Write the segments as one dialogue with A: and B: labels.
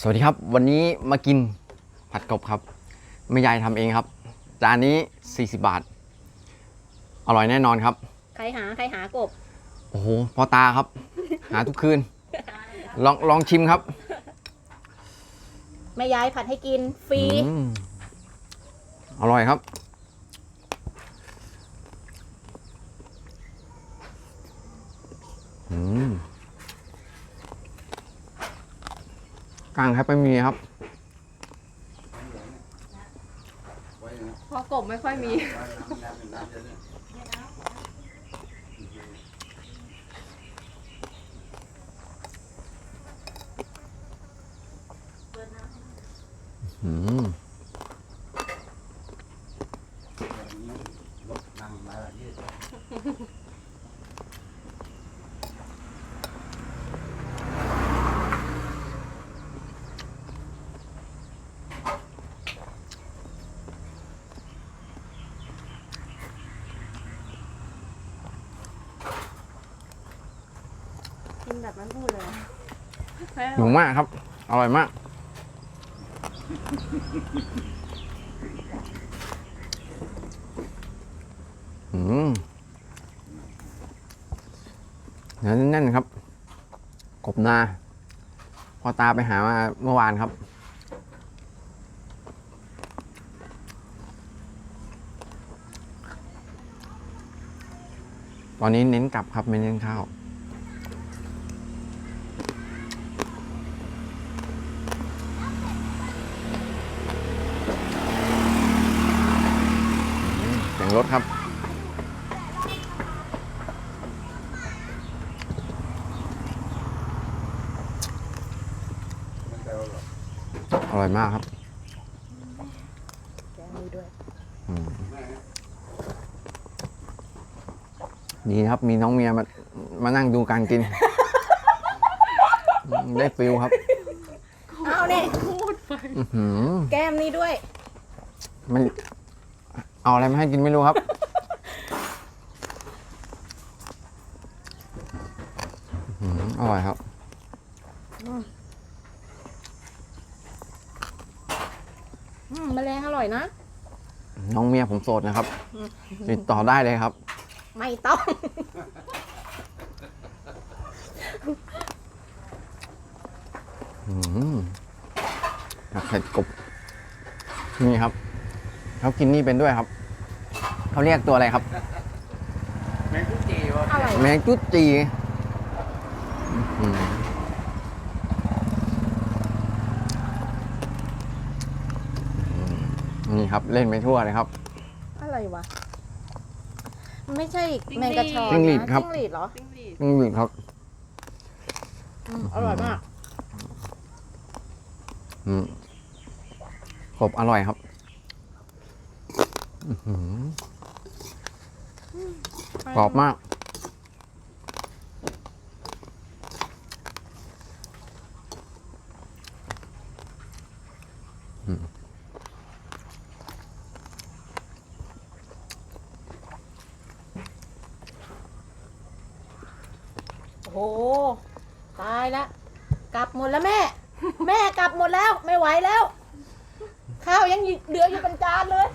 A: สวัสดีครับ วันนี้มากินผัดกบครับแม่ยายทำเองครับ จานนี้ 40 บาท อร่อยแน่นอนครับ
B: ใครหาใครหากบ
A: โอ้โหพอตาครับ หาทุกคืน ลองลองชิมครับ
B: แม่ยายผัดให้กินฟรี
A: อืมอร่อยครับ อืมกลางครับไม่มีครับ
C: เพราะกบไม่ค่อยมี
A: อืม
B: กินแบบนั้นพูดเลย
A: หนูมากครับ อร่อยมาก อืมเนื้อแน่นๆครับ กบนา พอตาไปหามาเมื่อวานครับตอนนี้เน้นกลับครับไม่เน้นข้าว เสียง รถครับอร่อยมากครับ
B: แกมีด้วย
A: อืมดีครับ มีน้องเมียมามานั่งดูการกิน ได้ฟิลครับ
B: เอาเนี่ย
A: อื้อหือ
B: แก้มนี่ด้วย
A: มัน เอาอะไรมาให้กินไม่รู้ครับอื้อหืออร่อยครับ
B: อืมแมลงอร่อยนะ
A: น้องเมียผมโสดนะครับ ติดต่อได้เลยครับ
B: ไม่ต้อง
A: อืมผัดเผ็ดกบ นี่ครับ เขากินนี่เป็นด้วยครับ เขาเรียกตัวอะไรครับ
B: อะไร
A: แมงจุดจีอืมนี่ครับเล่นไปทั่วเลยครับ
B: อะไรวะมันไม่ใช่แมงกระชอน
A: จิ้งหรีด
B: นะครับ จิ้งหรีดเหรอ
C: จิ้งหรีด
A: อืมครับ
B: อืมอร่อยมาก
A: อืมกบอร่อยครับอื้อหือ กรอบมาก
B: โอ้โหตายละ กลับหมดแล้วแม่ แม่กลับหมดแล้วไม่ไหวแล้ว ข้าวยังเหลืออยู่เป็นจานเลย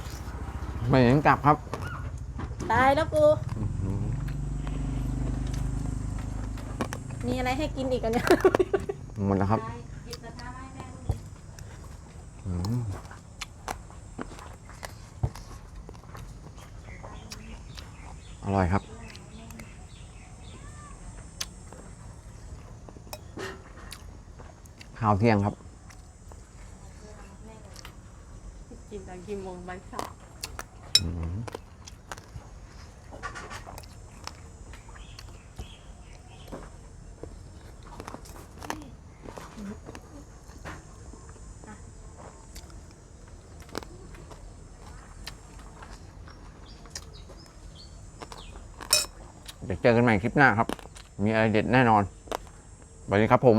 A: ไม่เห็นกลับครับ
B: ตายแล้วกู มีอะไรให้กินอีกกันเนี่ย
A: หมดแล้วครับอืมอร่อยครับ ข้าวเที่ยงครับ
C: กินตอนกี่โมงบ่ายสาม
A: อืม เดี๋ยวเจอกันใหม่คลิปหน้าครับ มีอะไรเด็ดแน่นอนสวัสดีครับผม